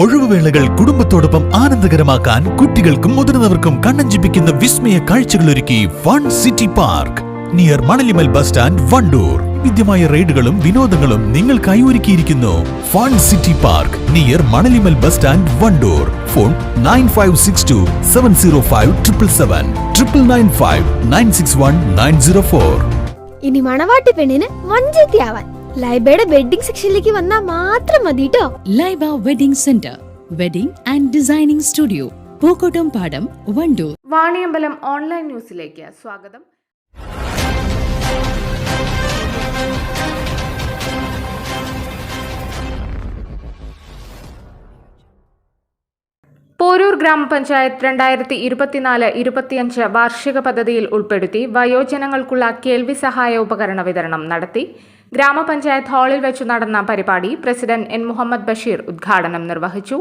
ഒഴിവുവേളകൾ കുടുംബത്തോടൊപ്പം ആനന്ദകരമാക്കാൻ കുട്ടികൾക്കും മുതിർന്നവർക്കും കണ്ണഞ്ചിപ്പിക്കുന്ന വിസ്മയ കാഴ്ചകളൊരുക്കി one city park. Near Manalimal bus stand Wandoor. വിദ്യമായ റൈഡുകളും വിനോദങ്ങളും നിങ്ങൾക്കായി ഒരുക്കിയിരിക്കുന്നു. Fun city park. Near Manalimal bus stand Wandoor. Phone nine five six two seven zero five triple seven. Triple nine five nine six one nine zero four. ഇനി മണവാട്ടി പെണ്ണിന് വഞ്ചത്തിയാവാൻ ലൈബയുടെ wedding സെക്ഷനിലേക്ക് വന്നാൽ മാത്രം മതി കേട്ടോ Laiba wedding centre wedding and designing studio Pookkottam Padam Wandoor. Vaniyambalam online ന്യൂസിലേക്ക് സ്വാഗതം. പോരൂർ ഗ്രാമപഞ്ചായത്ത് രണ്ടായിരത്തി ഇരുപത്തിനാല് ഇരുപത്തിയഞ്ച് വാർഷിക പദ്ധതിയിൽ ഉൾപ്പെടുത്തി വയോജനങ്ങൾക്കുള്ള കേൾവി സഹായ ഉപകരണ വിതരണം നടത്തി. ഗ്രാമപഞ്ചായത്ത് ഹാളിൽ വെച്ച് നടന്ന പരിപാടി പ്രസിഡന്റ് എൻ മുഹമ്മദ് ബഷീർ ഉദ്ഘാടനം നിർവഹിച്ചു.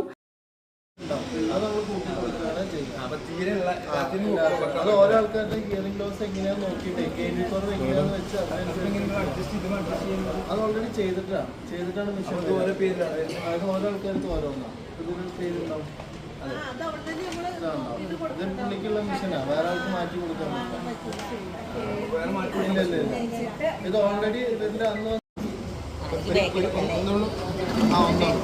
ചെയ്തിട്ടാണ്. ചെയ്തിട്ടാണ് പേരിലാണ്. ഓരോ ഓരോന്നാണ്. പേരുണ്ടാവും പുള്ളിക്കുള്ള മിഷനാണ് വേറെ ആൾക്ക് മാറ്റി കൊടുക്കാൻ പറ്റില്ല. ഇത് ഓൾറെഡി ഇതിന്റെ അന്ന് ഒന്നുള്ളൂ ആ ഒന്നാണ്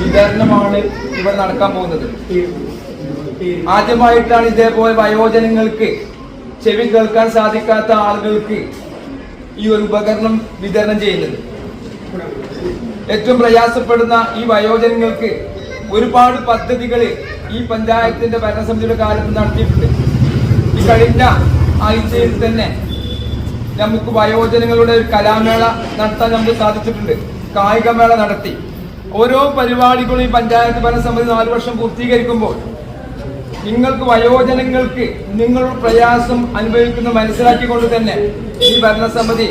വിതരണമാണ് ഇവിടെ നടക്കാൻ പോകുന്നത്. ആദ്യമായിട്ടാണ് ഇതേപോലെ വയോജനങ്ങൾക്ക് ചെവി കേൾക്കാൻ സാധിക്കാത്ത ആളുകൾക്ക് ഈ ഒരു ഉപകരണം വിതരണം ചെയ്യുന്നത്. ഏറ്റവും പ്രയാസപ്പെടുന്ന ഈ വയോജനങ്ങൾക്ക് ഒരുപാട് പദ്ധതികൾ ഈ പഞ്ചായത്തിന്റെ ഭരണസമിതിയുടെ കാലത്ത് നടത്തിയിട്ടുണ്ട്. ഈ കഴിഞ്ഞ ആഴ്ചയിൽ തന്നെ നമുക്ക് വയോജനങ്ങളുടെ ഒരു കലാമേള നടത്താൻ നമുക്ക് സാധിച്ചിട്ടുണ്ട്. കായികമേള നടത്തി. ഓരോ പരിപാടികളും ഈ പഞ്ചായത്ത് ഭരണസമിതി നാലു വർഷം പൂർത്തീകരിക്കുമ്പോൾ നിങ്ങൾക്ക് വയോജനങ്ങൾക്ക് നിങ്ങളുടെ പ്രയാസം അനുഭവിക്കുന്ന മനസ്സിലാക്കിക്കൊണ്ട് തന്നെ ഈ ഭരണസമിതി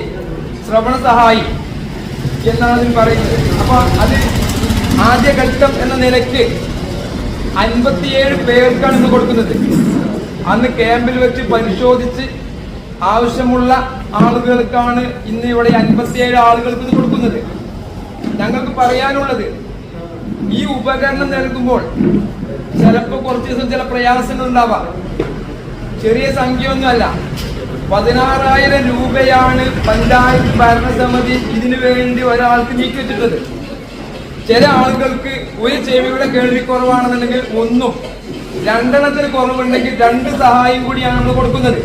ശ്രവണ സഹായി എന്നാണ് അതിൽ പറയുന്നത്. അപ്പൊ അത് ആദ്യഘട്ടം എന്ന നിലയ്ക്ക് അൻപത്തിയേഴ് പേർക്കാണ് ഇന്ന് കൊടുക്കുന്നത്. അന്ന് ക്യാമ്പിൽ വെച്ച് പരിശോധിച്ച് ആവശ്യമുള്ള ആളുകൾക്കാണ് ഇന്ന് ഇവിടെ അൻപത്തിയേഴ് ആളുകൾക്ക് കൊടുക്കുന്നത്. ഞങ്ങൾക്ക് പറയാനുള്ളത് ഈ ഉപകരണം നൽകുമ്പോൾ ചിലപ്പോൾ കുറച്ച് ദിവസം ചില പ്രയാസങ്ങൾ ഉണ്ടാവാം. ചെറിയ സംഖ്യയൊന്നുമല്ല. പതിനാറായിരം രൂപയാണ് പഞ്ചായത്ത് ഭരണസമിതി ഇതിനു വേണ്ടി ഒരാൾക്ക് നീക്കി വെച്ചിട്ടത്. ചില ആളുകൾക്ക് ഒരു ചെവിയുടെ കേൾവി കുറവാണെന്നുണ്ടെങ്കിൽ ഒന്നും രണ്ടെണ്ണത്തിന് കുറവുണ്ടെങ്കിൽ രണ്ട് സഹായം കൂടിയാണ് നമ്മൾ കൊടുക്കുന്നത്.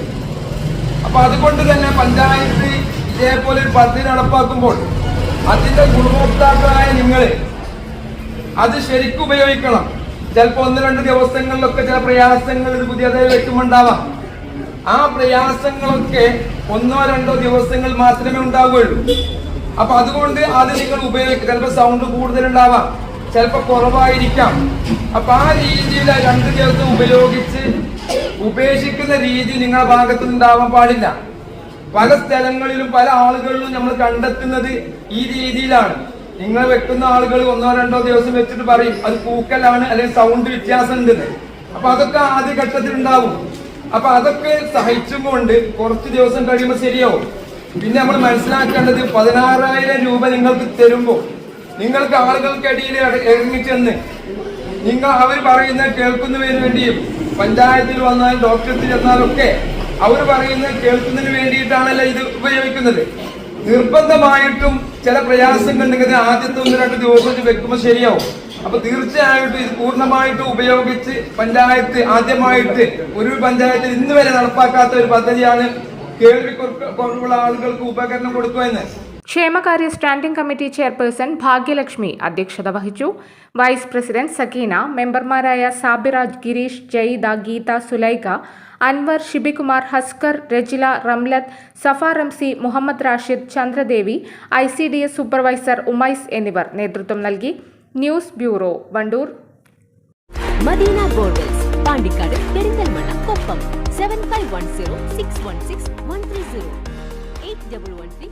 അപ്പൊ അതുകൊണ്ട് തന്നെ പഞ്ചായത്ത് ഇതേപോലെ ഒരു പദ്ധതി നടപ്പാക്കുമ്പോൾ അതിന്റെ ഗുണഭോക്താക്കളായ നിങ്ങൾ അത് ശരിക്കും ഉപയോഗിക്കണം. ചിലപ്പോ ഒന്ന് രണ്ട് ദിവസങ്ങളിലൊക്കെ ചില പ്രയാസങ്ങൾ പുതിയതായി വെക്കുമുണ്ടാവാം ആ പ്രയാസങ്ങളൊക്കെ ഒന്നോ രണ്ടോ ദിവസങ്ങൾ മാത്രമേ ഉണ്ടാവുകയുള്ളൂ. അപ്പൊ അതുകൊണ്ട് അത് നിങ്ങൾ ഉപയോഗിക്കുക ചിലപ്പോൾ സൗണ്ട് കൂടുതലുണ്ടാവാം. ചിലപ്പോൾ കുറവായിരിക്കാം. അപ്പൊ ആ രീതിയിൽ രണ്ട് ദിവസം ഉപയോഗിച്ച് ഉപേക്ഷിക്കുന്ന രീതി നിങ്ങളുടെ ഭാഗത്ത് ഉണ്ടാവാൻ പാടില്ല. പല സ്ഥലങ്ങളിലും പല ആളുകളിലും നമ്മൾ കണ്ടെത്തുന്നത് ഈ രീതിയിലാണ്. നിങ്ങൾ വെക്കുന്ന ആളുകൾ ഒന്നോ രണ്ടോ ദിവസം വെച്ചിട്ട് പറയും അത് പൂക്കലാണ് അല്ലെങ്കിൽ സൗണ്ട് വ്യത്യാസം ഉണ്ടെന്ന് അപ്പൊ അതൊക്കെ ആദ്യ ഘട്ടത്തിൽ ഉണ്ടാവും. അപ്പൊ അതൊക്കെ സഹിച്ചുകൊണ്ട് കുറച്ച് ദിവസം കഴിയുമ്പോൾ ശരിയാവും. പിന്നെ നമ്മൾ മനസ്സിലാക്കേണ്ടത് പതിനാറായിരം രൂപ നിങ്ങൾക്ക് തരുമ്പോൾ നിങ്ങൾക്ക് ആളുകൾക്കിടയിൽ ഇറ- ഇറങ്ങിച്ചെന്ന് നിങ്ങൾ അവർ പറയുന്നത് കേൾക്കുന്നതിന് വേണ്ടിയും പഞ്ചായത്തിൽ വന്നാൽ ഡോക്ടർക്ക് ചെന്നാലൊക്കെ അവർ പറയുന്നത് കേൾക്കുന്നതിന് വേണ്ടിയിട്ടാണല്ലോ ഇത് ഉപയോഗിക്കുന്നത്. നിർബന്ധമായിട്ടും ചില പ്രയാസങ്ങൾ ഉണ്ടെങ്കിൽ ആദ്യത്തെ ഒന്ന് രണ്ട് ദിവസം വെക്കുമ്പോൾ ശരിയാവും. അപ്പൊ തീർച്ചയായിട്ടും ഇത് പൂർണമായിട്ട് ഉപയോഗിച്ച് പഞ്ചായത്ത് ആദ്യമായിട്ട് ഒരു പഞ്ചായത്തിൽ ഇന്ന് വരെ നടപ്പാക്കാത്ത ഒരു പദ്ധതിയാണ് കേൾവി കുറ- കുറവുള്ള ആളുകൾക്ക് ഉപകരണം കൊടുക്കുക എന്ന്. ക്ഷേമകാര്യ സ്റ്റാൻഡിംഗ് കമ്മിറ്റി ചെയർപേഴ്സൺ ഭാഗ്യലക്ഷ്മി അധ്യക്ഷത വഹിച്ചു. വൈസ് പ്രസിഡന്റ് സക്കീന മെമ്പർമാരായ Sabiraj Gireesh Jaida Geetha Sulaikha Anwar Shibikumar Haskar Rajila Ramlath Safa Ramsi Muhammad Rashid Chandradevi I C D S supervisor Umais എന്നിവർ നേതൃത്വം നൽകി. News bureau Wandoor. Madina golds Pandikkad Perinthalmanna Koppam. Seven five one zero six one six one three zero eight double one three